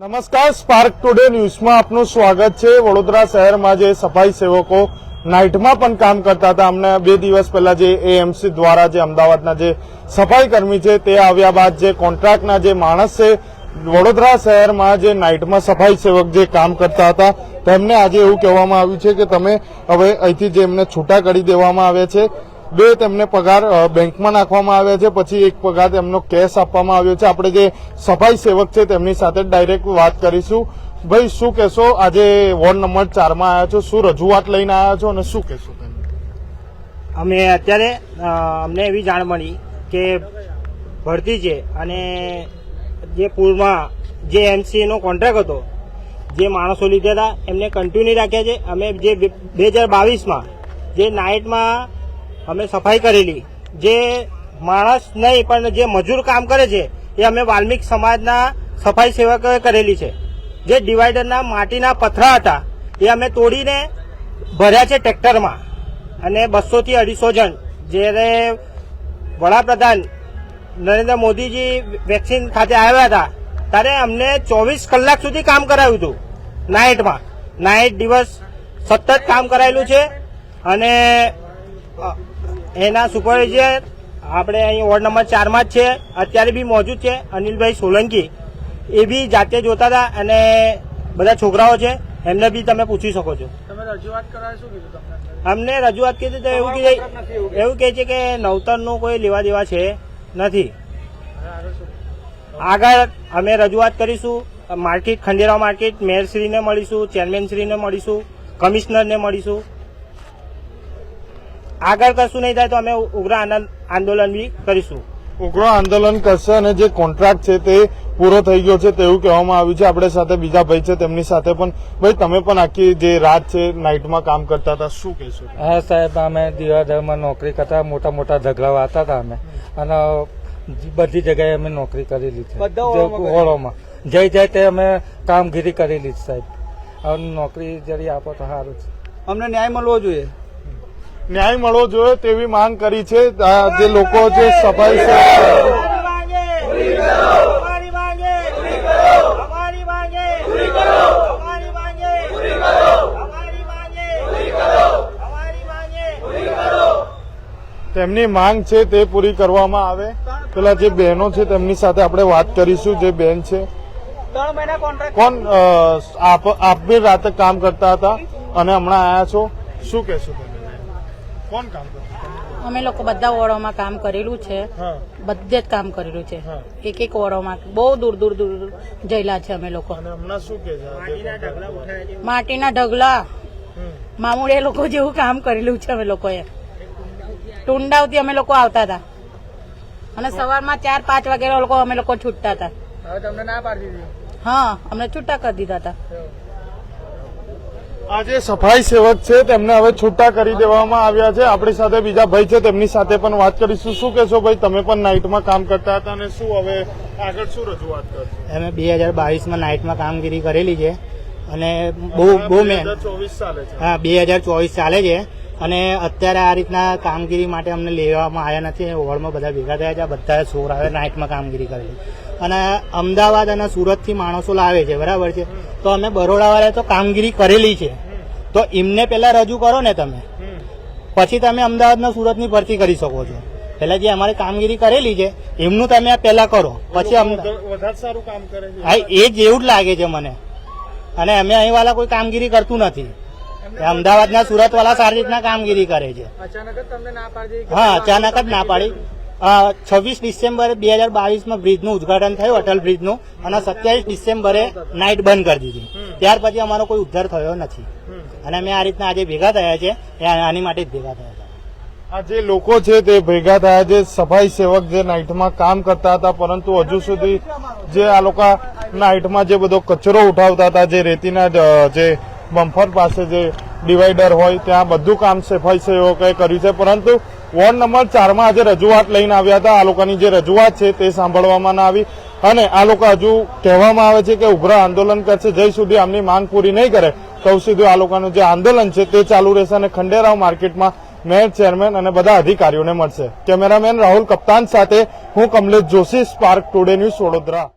નમસ્કાર spark today ન્યૂઝમાં આપનું સ્વાગત છે. વડોદરા શહેરમાં જે સફાઈ સેવકો નાઇટમાં પણ કામ કરતા હતા, અમને બે દિવસ પહેલા જે એએમસી દ્વારા જે અમદાવાદના જે સફાઈ કર્મી છે, તે આવ્યા બાદ જે કોન્ટ્રાક્ટના જે માણસ છે, વડોદરા શહેરમાં જે નાઇટમાં સફાઈ સેવક જે કામ કરતા હતા, તેમને આજે એવું કહેવામાં આવ્યું છે કે તમે હવે અહીંથી જે એમને છૂટા કરી દેવામાં આવ્યા છે. બે તેમને પગાર બેંકમાં નાખવામાં આવ્યા છે. પછી એક પગાર તેમનો કેશ આપવામાં આવ્યો છે. આપણે જે સફાઈ સેવક છે તેમની સાથે ડાયરેક્ટ વાત કરીશું. ભાઈ, શું કહેશો? આજે વોર્ડ નંબર ચારમાં આવ્યા છો. શું રજૂઆત લઈને આવ્યા છો અને શું કહેશો અમે અત્યારે અમને એવી જાણ મળી કે ભરતી છે અને જે પૂરમાં જે એમસીએનો કોન્ટ્રાક્ટ હતો, જે માણસો લીધા હતા એમને કન્ટિન્યુ રાખ્યા છે. અમે જે બે હજાર બાવીસમાં જે નાઇટમાં અમે સફાઈ કરેલી. જે માણસ નહીં, પણ જે મજૂર કામ કરે છે, એ અમે વાલ્મિક સમાજના સફાઈ સેવકોએ કરેલી છે. જે ડિવાઈડરના માટીના પથરા હતા, એ અમે તોડીને ભર્યા છે ટ્રેક્ટરમાં. અને બસોથી અઢીસો જણ, જ્યારે વડાપ્રધાન નરેન્દ્ર મોદીજી વેક્સિન ખાતે આવ્યા હતા, ત્યારે અમને ચોવીસ કલાક સુધી કામ કરાવ્યું હતું, નાઇટમાં. નાઇટ દિવસ સતત કામ કરાયેલું છે, અને એના સુપરવાઇઝર આપણે અહીં વોર્ડ નંબર ચારમાં જ છે. અત્યારે બી મોજૂદ છે અનિલભાઈ સોલંકી. એ બી જાતે જોતા હતા અને બધા છોકરાઓ છે એમને બી તમે પૂછી શકો છો. કીધું અમને રજૂઆત કરી તો એવું એવું કહે છે કે નવતરનું કોઈ લેવા દેવા છે નથી. આગળ આગળ અમે રજૂઆત કરીશું માર્કેટ ખંડેરાવ માર્કેટ મેયરશ્રીને મળીશું ચેરમેનશ્રીને મળીશું કમિશનરને મળીશું. આગળ કશું નહીં થાય તો અમે ઉગ્ર આંદોલન બી કરીશું. ઉગ્ર આંદોલન કરશે અને જે કોન્ટ્રાક્ટ છે તે પૂરો થઈ ગયો છે તેવું કહેવામાં આવ્યું છે. આપણે સાથે બીજા ભાઈ છે તેમની સાથે પણ. ભાઈ તમે પણ આખી જે રાત છે નાઇટમાં કામ કરતા હતા શું કહેશો? હા સાહેબ અમે દિવાદરમાં નોકરી કરતા મોટા મોટા ઝઘડા વાતા હતા અમે. અને બધી જગ્યાએ અમે નોકરી કરી લીધી. ઓળોમાં જઈ જાય તે અમે કામગીરી કરેલી લીધી સાહેબ. હવે નોકરી જરી આપો તો સારું છે. અમને ન્યાય મળવો જોઈએ. ન્યાય મળવો જોઈએ તેવી માંગ કરી છે જે લોકો જે સફાઈ તેમની માંગ છે તે પૂરી કરવામાં આવે. પેલા જે બહેનો છે તેમની સાથે આપણે વાત કરીશું, જે બેન છે. કોણ આપ બી રાતે કામ કરતા હતા અને હમણાં આયા છો? શું કહેશો તમે? કોણ કામ કરે? અમે લોકો બધા ઓળોમાં કામ કરેલું છે. બધે જ કામ કરેલું છે. એક એક વોર્ડોમાં બહુ દૂર દૂર દૂર દૂર જયેલા છે અમે લોકો. અને હમણાં શું કે છે? માટીના ઢગલા હમ. એ લોકો જેવું કામ કરેલું છે અમે લોકોએ. ટુંડાવથી અમે લોકો આવતા હતા. અને સવારમાં ચાર પાંચ વાગે લોકો અમે લોકો છૂટતા હતા. હા અમને છૂટા કરી દીધા હતા. આ જે સફાઈ સેવક છે તેમને હવે છૂટા કરી દેવામાં આવ્યા છે. આપણી સાથે બીજા ભાઈ છે તેમની સાથે પણ વાત કરીશું. શું કહેશો ભાઈ તમે પણ નાઇટમાં કામ કરતા હતા અને શું હવે આગળ શું રજૂઆત કરશો? અમે બે હજાર બાવીસમાં નાઇટમાં કામગીરી કરેલી છે અને બહુ બહુ મેન હા બે હજાર ચોવીસ ચાલે છે. અને અત્યારે આ રીતના કામગીરી માટે અમને લેવામાં આવ્યા નથી. વોર્ડમાં બધા ભેગા થયા છે. બધા સોર આવે નાઇટમાં કામગીરી કરેલી. અને અમદાવાદ અને સુરતથી માણસો લાવે છે બરાબર છે? તો અમે બરોડાવાળાએ તો કામગીરી કરેલી છે. તો એમને પહેલા રજૂ કરો ને તમે. પછી તમે અમદાવાદના સુરતની ભરતી કરી શકો છો. પહેલા જે અમારે કામગીરી કરેલી છે એમનું તમે આ પહેલા કરો. પછી વધારે સારું કામ કરે છે. હા એ જ એવું જ લાગે છે મને. અને અમે અહીં વાળા કોઈ કામગીરી કરતું નથી. અમદાવાદના સુરત વાળા સારી રીતના કામગીરી કરે છે. હા અચાનક જ ના પાડી. છવ્વીસ ડિસેમ્બરે બે હજાર બાવીસમાં બ્રિજનું ઉદઘાટન થયું અટલ બ્રિજનું અને સત્યાવીસ ડિસેમ્બરે નાઇટ બંધ કરી દીધી. ત્યાર પછી અમારો કોઈ ઉદ્ધાર થયો નથી. અને અમે આ રીતના આજે ભેગા થયા છે એ આની માટે જ ભેગા થયા હતા આ જે લોકો છે તે ભેગા થયા છે સફાઈ સેવક જે નાઇટમાં કામ કરતા હતા પરંતુ હજુ સુધી જે આ લોકો નાઇટમાં જે બધો કચરો ઉઠાવતા હતા જે રેતીના જે બમ્ફર પાસે જે ડિવાઈડર હોય ત્યાં બધું કામ સફાઈ સેવકોએ કર્યું છે પરંતુ વોર્ડ નંબર ચારમાં આજે રજૂઆત લઈને આવ્યા હતા. આ લોકોની જે રજૂઆત છે તે સાંભળવામાં ના આવી અને આ લોકો હજુ કહેવામાં આવે છે કે ઉગ્ર આંદોલન કરશે. જય સુધી આમની માંગ પૂરી નહીં કરે. તો સુધી આ લોકોનું જે આંદોલન છે તે ચાલુ રહેશે અને ખંડેરાવ માર્કેટમાં મેયર, ચેરમેન અને બધા અધિકારીઓને મળશે. કેમેરામેન રાહુલ કપ્તાન સાથે હું Kamlesh Joshi, spark today news Vadodara.